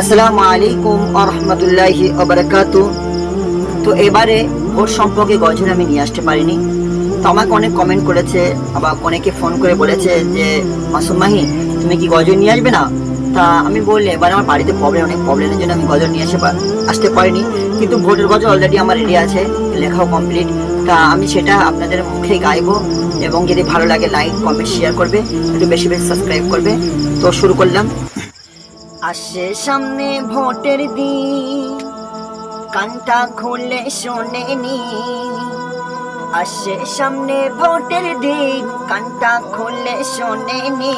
আসসালামু আলাইকুম আরহামতুল্লাহি ওবারাকাতু তো এবারে ভোট সম্পর্কে গজল আমি নিয়ে আসতে পারিনি। তো আমাকে অনেক কমেন্ট করেছে, আবার অনেকে ফোন করে বলেছে যে, মাসুম মাহি, তুমি কি গজল নিয়ে আসবে না? তা আমি বললে এবার আমার বাড়িতে প্রবলেম অনেক প্রবলেমের জন্য আমি গজল নিয়ে আসে আসতে পারিনি। কিন্তু ভোটের গজল অলরেডি আমার রেডি আছে, লেখাও কমপ্লিট তা আমি সেটা আপনাদের মুখে গাইবো এবং যদি ভালো লাগে লাইক কমেন্ট শেয়ার করবে, একটু বেশি বেশি সাবস্ক্রাইব করবে। তো শুরু করলাম। আসে সামনে ভোটের দিন। কানটা খুলে শোনেনি আসে সামনে ভোটের দিন। কানটা খুলে শোনেনি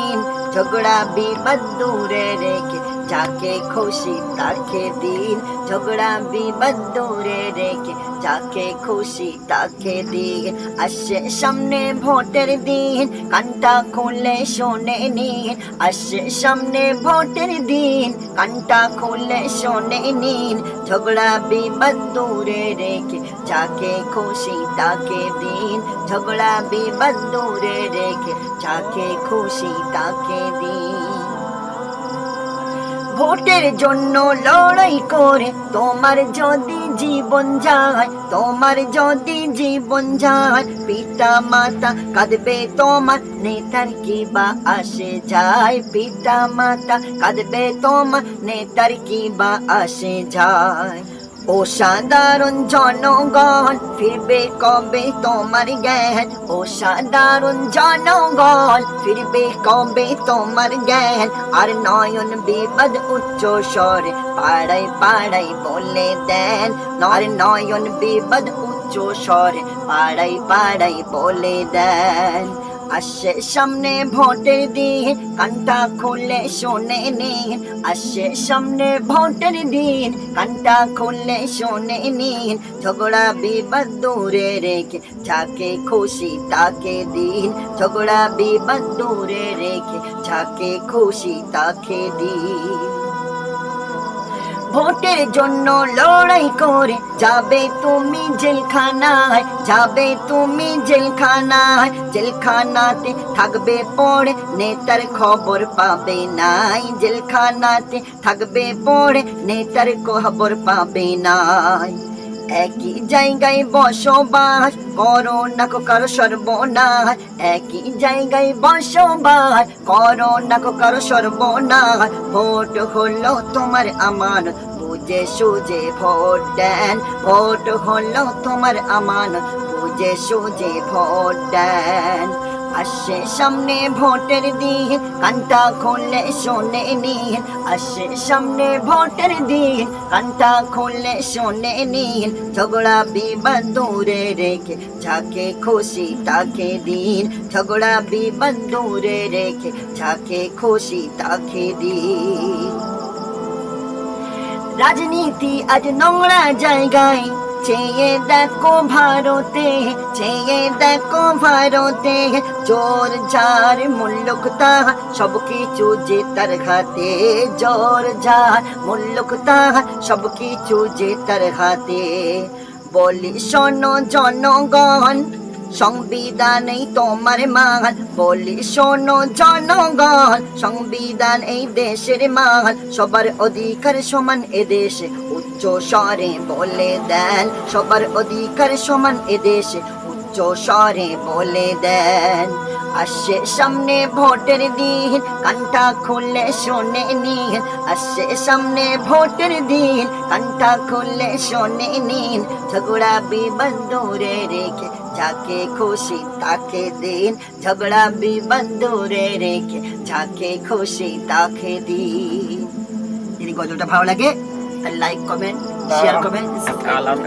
ঝগড়া বিবাদ দূরে রেখে যাকে খুশি তাকে দিন। ঝগড়া বিবাদ দূরে রেখে যাকে খুশি, তাকে দিন আসে সামনে ভোটের দিন। কানটা খুলে শোনে নিন, আসে সামনে ভোটের দিন। কানটা খুলে শোনে নিন, ঝগড়া বিবাদ দূরে রেখে। যাকে খুশি তাকে দিন, ঝগড়া বিবাদ দূরে রেখে। যাকে খুশি তাকে দিন। ভোটের জন্য লড়াই করে, তোমার যদি জীবন যায়, তোমার যদি জীবন যায় পিতা মাতা কাঁদবে তোমার, নেতার কি বা আসে যায়? পিতা মাতা কাঁদবে তোমার, নেতার কি বা আসে যায়? ও সাধারণ জনগণ, ফিরবে কবে তোমার জ্ঞান? ও সাধারণ জনগণ, ফিরবে কবে তোমার জ্ঞান? আর নয়ন বিপদ উচ্চ স্বরে, পাড়ায় পাড়ায় বলে দেন। আর নয়ন বিপদ উচ্চ স্বরে, পাড়ায় পাড়ায় বলে দেন। আসে সামনে ভোটের দিন কানটা খুলে শোনে নিন আসে সামনে ভোটের দিন কানটা খুলে শোনে নিন ঝগড়া বিবাদ দূরে রেখে যাকে খুশি তাকে দিন। ঝগড়া বিবাদ দূরে রেখে যাকে খুশি তাকে দিন। ভোটের জন্য লড়াই করে যাবে তুমি জেলখানায়, যাবে তুমি জেলখানায়, জেলখানাতে থাকবে পড়ে, নেতার খবর পাবে নাই, জেলখানাতে থাকবে পড়ে, নেতার খবর পাবে নাই। একই জায়গায় বসবাস, করো না কো কারও সর্বনাশ। একই জায়গায় বসবাস, করো না কো কারও সর্বনাশ। ভোট হলো তোমার আমানত বুঝে সুঝে ভোট দেন। ভোট হলো তোমার আমানত বুঝে সুঝে ভোট দেন। আসে সামনে ভোটের দিন, কানটা খুললে শোনে নিন আসে সামনে ভোটের দিন, কানটা খুললে শোনে নিন ঝগড়া বিবাদ দূরে রেখে, যাকে খুশি তাকে দিন। ঝগড়া বিবাদ দূরে রেখে, যাকে খুশি তাকে দিন। রাজনীতি আজ নোংরা জায়গায় চেয়ে দেখো ভারতে, চেয়ে দেখো ভারতে, জোর যার মুল্লুক তাহার সব কিছু যে তার হাতে, জোর মুল্লুক তাহার সব কিছু যে তার হাতে। বলি শোনো জনগণ সংবিধান এই তোমার মান। বলি শোনো জনগণ, সংবিধান এই দেশের মান। সবার অধিকার সমান এ দেশে। উচ্চ স্বরে বলে দেন, সবার অধিকার সমান এ দেশে উচ্চ স্বরে বলে দেন। আসে সামনে ভোটের দিন, কানটা খুললে শোনে নিন। আসে সামনে ভোটের দিন, কানটা খুললে শোনে নিন। ঝগড়া বিবাদ দূরে রেখে, যাকে খুশি তাকে দিন। ঝগড়া বিবাদ দূরে রেখে, যাকে খুশি তাকে দিন। যদি গজলটা ভালো লাগে লাইক কমেন্ট শেয়ার কালাম